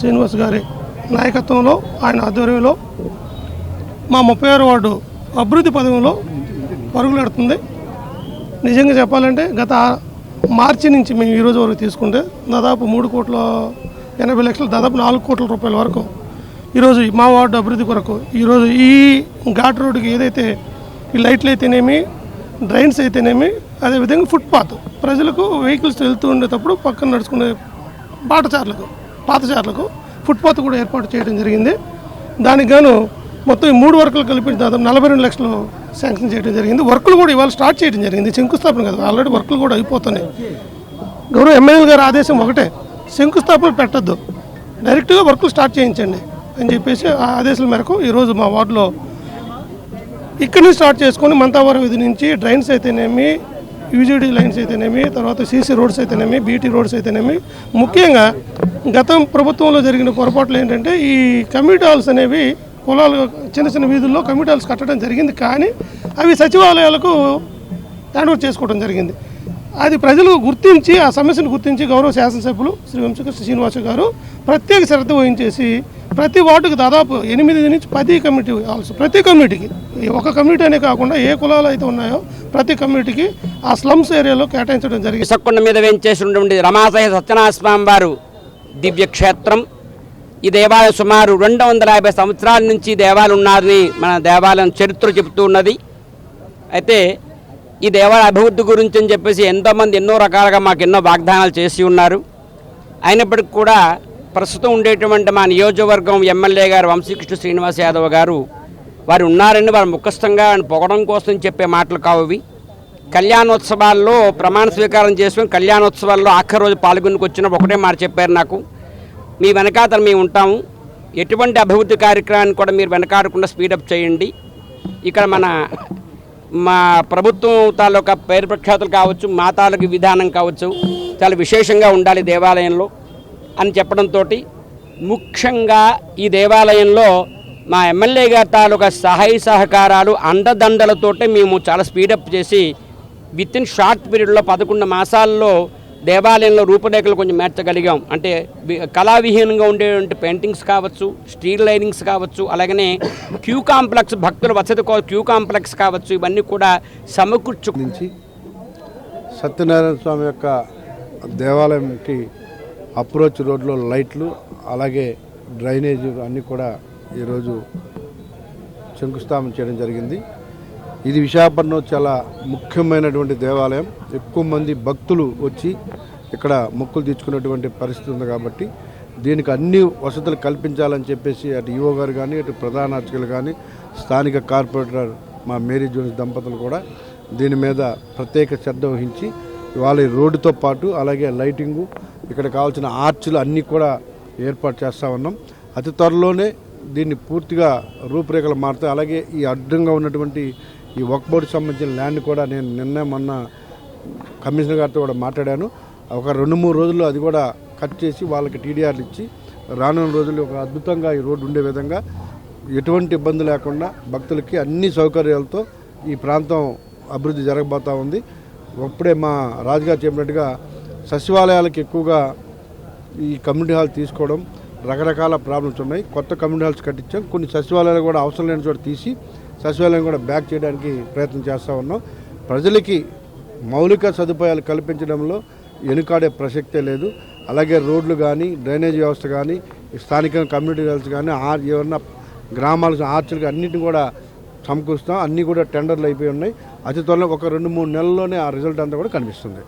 శ్రీనివాస్ గారి నాయకత్వంలో ఆయన ఆధ్వర్యంలో మా ముప్పై ఆరు వార్డు అభివృద్ధి పదవిలో పరుగులెడుతుంది. నిజంగా చెప్పాలంటే గత మార్చి నుంచి మేము ఈరోజు వరకు తీసుకుంటే దాదాపు మూడు కోట్ల ఎనభై లక్షలు దాదాపు నాలుగు కోట్ల రూపాయల వరకు ఈరోజు మా వార్డు అభివృద్ధి కొరకు ఈరోజు ఈ ఘాట్ రోడ్డుకి ఏదైతే ఈ లైట్లు అయితేనేమి డ్రైన్స్ అయితేనేమి అదేవిధంగా ఫుట్పాత్ ప్రజలకు వెహికల్స్ వెళ్తూ ఉండేటప్పుడు పక్కన నడుచుకునే బాటచారులకు పాతచార్లకు ఫుట్పాత్ కూడా ఏర్పాటు చేయడం జరిగింది. దానికి గాను మొత్తం ఈ మూడు వర్కులు కలిపి దాదాపు నలభై రెండు లక్షలు శాంక్షన్ చేయడం జరిగింది. వర్కులు కూడా ఇవాళ స్టార్ట్ చేయడం జరిగింది. శంకుస్థాపన కదా ఆల్రెడీ వర్కులు కూడా అయిపోతున్నాయి. గౌరవ ఎమ్మెల్యే గారి ఆదేశం ఒకటే శంకుస్థాపన పెట్టద్దు. డైరెక్ట్గా వర్కులు స్టార్ట్ చేయించండి అని చెప్పేసి ఆ ఆదేశాల మేరకు ఈరోజు మా వార్డులో ఇక్కడి నుంచి స్టార్ట్ చేసుకొని మంతావరం వీధి నుంచి డ్రైన్స్ అయితేనేమి యూజీడీ లైన్స్ అయితేనేమి తర్వాత సీసీ రోడ్స్ అయితేనేమి బీటీ రోడ్స్ అయితేనేమి. ముఖ్యంగా గతం ప్రభుత్వంలో జరిగిన పొరపాట్లు ఏంటంటే ఈ కమ్యూనిటీ హాల్స్ అనేవి కులాలు చిన్న చిన్న వీధుల్లో కమ్యూనిటీ హాల్స్ కట్టడం జరిగింది. కానీ అవి సచివాలయాలకు హ్యాండ్ ఓవర్ చేసుకోవడం జరిగింది. అది ప్రజలు గుర్తించి ఆ సమస్యను గుర్తించి గౌరవ శాసనసభ్యులు శ్రీ వంశకృష్ణ శ్రీనివాస గారు ప్రత్యేక శ్రద్ధ వహించేసి ప్రతి వార్డుకు దాదాపు ఎనిమిది నుంచి పది కమిటీ హాల్స్ ప్రతి కమ్యూనిటీకి ఈ ఒక కమ్యూనిటీ అనే కాకుండా ఏ కులాలు అయితే ఉన్నాయో ప్రతి కమ్యూనిటీకి ఆ స్లమ్స్ ఏరియాలో కేటాయించడం జరిగింది. ఇసక్కొండ మీద వేయించేసినటువంటి రమాసయ సత్యనారాయణ వారు దివ్యక్షేత్రం ఈ దేవాలయం సుమారు రెండు వందల యాభై సంవత్సరాల నుంచి దేవాలయం ఉన్నారని మన దేవాలయం చరిత్ర చెబుతూ ఉన్నది. అయితే ఈ దేవాలయ అభివృద్ధి గురించి అని చెప్పేసి ఎంతోమంది ఎన్నో రకాలుగా మాకు ఎన్నో వాగ్దానాలు చేసి ఉన్నారు. అయినప్పటికీ కూడా ప్రస్తుతం ఉండేటువంటి మా నియోజకవర్గం ఎమ్మెల్యే గారు వంశీకృష్ణ శ్రీనివాస్ యాదవ్ గారు వారు ఉన్నారని వారు ముఖస్థంగా పొగడం కోసం చెప్పే మాటలు కావు ఇవి. కళ్యాణోత్సవాల్లో ప్రమాణ స్వీకారం చేసుకుని కళ్యాణోత్సవాల్లో ఆఖరి రోజు పాల్గొనికి వచ్చినప్పుడు ఒకటే మాట చెప్పారు నాకు. మీ వెనకాతలు మేము ఉంటాము. ఎటువంటి అభివృద్ధి కార్యక్రమాన్ని కూడా మీరు వెనకాడకుండా స్పీడప్ చేయండి. ఇక్కడ మన మా ప్రభుత్వం తాలూకా పేరు ప్రఖ్యాతులు కావచ్చు మా తాలూకు విధానం కావచ్చు చాలా విశేషంగా ఉండాలి దేవాలయంలో అని చెప్పడంతో ముఖ్యంగా ఈ దేవాలయంలో మా ఎమ్మెల్యే గారి తాలూకా సహాయ సహకారాలు అండదండలతోటే మేము చాలా స్పీడప్ చేసి విత్ ఇన్ షార్ట్ పీరియడ్లో పదకొండు మాసాల్లో దేవాలయంలో రూపురేఖలు కొంచెం మార్చగలిగాం. అంటే కళావిహీనంగా ఉండేటువంటి పెయింటింగ్స్ కావచ్చు స్టీల్ లైనింగ్స్ కావచ్చు అలాగనే క్యూ కాంప్లెక్స్ భక్తుల వసతి కో క్యూ కాంప్లెక్స్ కావచ్చు ఇవన్నీ కూడా సమకూర్చు నుంచి సత్యనారాయణ స్వామి యొక్క దేవాలయంకి అప్రోచ్ రోడ్లో లైట్లు అలాగే డ్రైనేజ్ అన్నీ కూడా ఈరోజు శంకుస్థాపన చేయడం జరిగింది. ఇది విశాఖపట్నం చాలా ముఖ్యమైనటువంటి దేవాలయం. ఎక్కువ మంది భక్తులు వచ్చి ఇక్కడ మొక్కులు తీర్చుకునేటువంటి పరిస్థితి ఉంది కాబట్టి దీనికి అన్ని వసతులు కల్పించాలని చెప్పేసి అటు ఈవో గారు కానీ అటు ప్రధాన అర్చకులు కానీ స్థానిక కార్పొరేటర్ మా మేరీ జోన్స్ దంపతులు కూడా దీని మీద ప్రత్యేక శ్రద్ధ వహించి ఇవాళ రోడ్డుతో పాటు అలాగే లైటింగు ఇక్కడ కావాల్సిన ఆర్చులు అన్నీ కూడా ఏర్పాటు చేస్తూ ఉన్నాం. అతి త్వరలోనే దీన్ని పూర్తిగా రూపురేఖలు మారుతాయి. అలాగే ఈ అడ్డంగా ఉన్నటువంటి ఈ వర్క్ సంబంధించిన ల్యాండ్ కూడా నేను నిన్న మొన్న కమిషనర్ గారితో కూడా మాట్లాడాను. ఒక రెండు మూడు రోజుల్లో అది కూడా కట్ చేసి వాళ్ళకి టీడీఆర్లు ఇచ్చి రానున్న రోజుల్లో ఒక అద్భుతంగా ఈ రోడ్డు ఉండే విధంగా ఎటువంటి ఇబ్బంది లేకుండా భక్తులకి అన్ని సౌకర్యాలతో ఈ ప్రాంతం అభివృద్ధి జరగబోతూ ఉంది. అప్పుడే మా రాజుగారు చెప్పినట్టుగా సచివాలయాలకు ఎక్కువగా ఈ కమ్యూనిటీ హాల్ తీసుకోవడం రకరకాల ప్రాబ్లమ్స్ ఉన్నాయి. కొత్త కమ్యూనిటీ హాల్స్ కట్టించాం. కొన్ని సచివాలయాలు కూడా అవసరం లేని చోట తీసి సచివాలయం కూడా బ్యాక్ చేయడానికి ప్రయత్నం చేస్తూ ఉన్నాం. ప్రజలకి మౌలిక సదుపాయాలు కల్పించడంలో వెనుకాడే ప్రసక్తే లేదు. అలాగే రోడ్లు కానీ డ్రైనేజ్ వ్యవస్థ కానీ స్థానిక కమ్యూనిటీ హెల్త్ కానీ ఆ ఏమన్నా గ్రామాలకు ఆర్చులు అన్నింటిని కూడా సమకూరుస్తాం. అన్నీ కూడా టెండర్లు అయిపోయి ఉన్నాయి. అతి త్వరలో ఒక రెండు మూడు నెలల్లోనే ఆ రిజల్ట్ అంతా కూడా కనిపిస్తుంది.